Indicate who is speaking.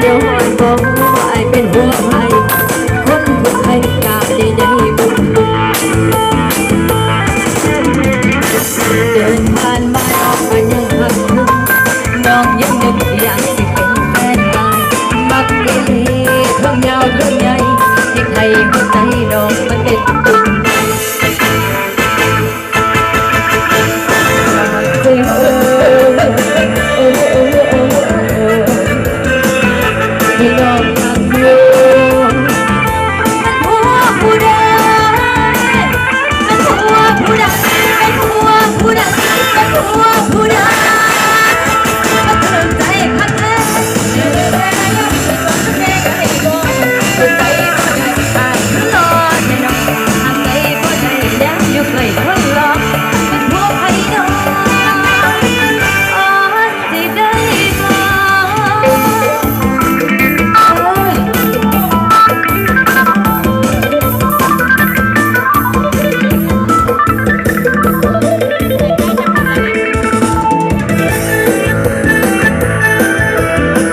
Speaker 1: เดียวหอยบอกว่าไอเป็นหัวไผ่คนหัวไผ่กาดีได้บุญเดินผ่านบ้าออกมายังหักมุมน้องยังนึกอยากสิเแฟนตายมักอีหลีเพิ่งยาวเพิ่งใหญ่ที่ใคก็ใจดอก Pura